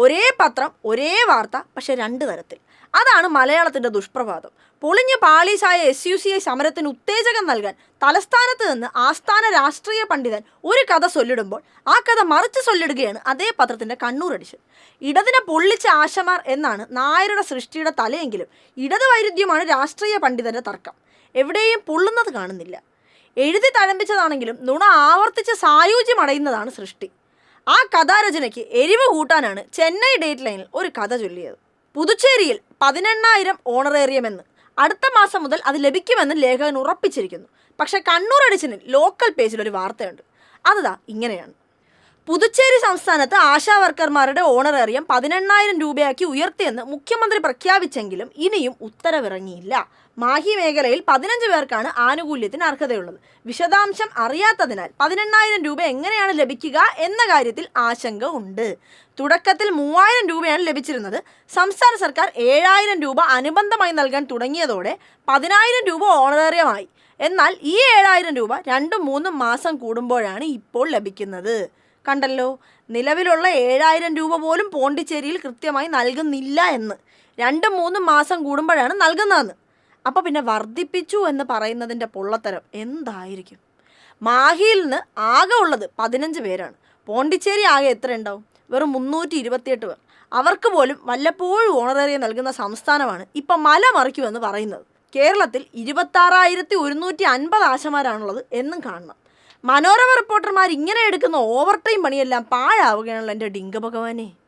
ഒരേ പത്രം ഒരേ വാർത്ത പക്ഷെ രണ്ട് തരത്തിൽ. അതാണ് മലയാളത്തിന്റെ ദുഷ്പ്രഭാതം. പൊളിഞ്ഞ പാളീസായ എസ് യു സി ഐ സമരത്തിന് ഉത്തേജകം നൽകാൻ തലസ്ഥാനത്ത് നിന്ന് ആസ്ഥാന രാഷ്ട്രീയ പണ്ഡിതൻ ഒരു കഥ ചൊല്ലിടുമ്പോൾ ആ കഥ മറിച്ച് ചൊല്ലിടുകയാണ് അതേ പത്രത്തിന്റെ കണ്ണൂർ എഡിഷൻ ഇടതിനെ പൊള്ളിച്ച ആശമാർ എന്നാണ് നായരുടെ സൃഷ്ടിയുടെ തലയെങ്കിലും ഇടത് വൈരുദ്ധ്യമാണ് രാഷ്ട്രീയ പണ്ഡിതന്റെ തർക്കം. എവിടെയും പൊള്ളുന്നത് കാണുന്നില്ല. എഴുതി തഴമ്പിച്ചതാണെങ്കിലും നുണ ആവർത്തിച്ച് സായൂജ്യമടയുന്നതാണ് സൃഷ്ടി. ആ കഥാരചനയ്ക്ക് എരിവ് കൂട്ടാനാണ് ചെന്നൈ ഡേറ്റ് ലൈനിൽ ഒരു കഥ ചൊല്ലിയത്. പുതുച്ചേരിയിൽ പതിനെണ്ണായിരം ഓണറേറിയമെന്ന് അടുത്ത മാസം മുതൽ അത് ലഭിക്കുമെന്ന് ലേഖകൻ ഉറപ്പിച്ചിരിക്കുന്നു. പക്ഷേ കണ്ണൂർ എഡിഷനിൽ ലോക്കൽ പേജിൽ ഒരു വാർത്തയുണ്ട്. അതാ ഇങ്ങനെയാണ്. പുതുച്ചേരി സംസ്ഥാനത്ത് ആശാ വർക്കർമാരുടെ ഓണറേറിയം പതിനെണ്ണായിരം രൂപയാക്കി ഉയർത്തിയെന്ന് മുഖ്യമന്ത്രി പ്രഖ്യാപിച്ചെങ്കിലും ഇനിയും ഉത്തരവിറങ്ങിയില്ല. മാഹി മേഖലയിൽ പതിനഞ്ച് പേർക്കാണ് ആനുകൂല്യത്തിന് അർഹതയുള്ളത്. വിശദാംശം അറിയാത്തതിനാൽ പതിനെണ്ണായിരം രൂപ എങ്ങനെയാണ് ലഭിക്കുക എന്ന കാര്യത്തിൽ ആശങ്ക ഉണ്ട്. തുടക്കത്തിൽ മൂവായിരം രൂപയാണ് ലഭിച്ചിരുന്നത്. സംസ്ഥാന സർക്കാർ ഏഴായിരം രൂപ അനുബന്ധമായി നൽകാൻ തുടങ്ങിയതോടെ പതിനായിരം രൂപ ഓണറേറിയമായി. എന്നാൽ ഈ ഏഴായിരം രൂപ രണ്ടും മൂന്നും മാസം കൂടുമ്പോഴാണ് ഇപ്പോൾ ലഭിക്കുന്നത്. കണ്ടല്ലോ? നിലവിലുള്ള ഏഴായിരം രൂപ പോലും പോണ്ടിച്ചേരിയിൽ കൃത്യമായി നൽകുന്നില്ല എന്ന്. രണ്ടും മൂന്നും മാസം കൂടുമ്പോഴാണ് നൽകുന്നതെന്ന്. അപ്പോൾ പിന്നെ വർദ്ധിപ്പിച്ചു എന്ന് പറയുന്നതിന്റെ പൊള്ളത്തരം എന്തായിരിക്കും? മാഹിയിൽ നിന്ന് ആകെ ഉള്ളത് പതിനഞ്ച് പേരാണ്. പോണ്ടിച്ചേരി ആകെ എത്ര ഉണ്ടാവും? വെറും മുന്നൂറ്റി ഇരുപത്തിയെട്ട് പേർ. അവർക്ക് പോലും വല്ലപ്പോഴും ഓണറേറിയ നൽകുന്ന സംസ്ഥാനമാണ് ഇപ്പം മല മറിക്കുമെന്ന് പറയുന്നത്. കേരളത്തിൽ ഇരുപത്താറായിരത്തി ഒരുന്നൂറ്റി അൻപത് ആശമാരാണുള്ളത് എന്നും കാണണം. മനോരമ റിപ്പോർട്ടർമാർ ഇങ്ങനെ എടുക്കുന്ന ഓവർ ടൈം പണിയെല്ലാം പാഴാവുകയാണല്ലോ എന്റെ ഡിങ്ക ഭഗവാനെ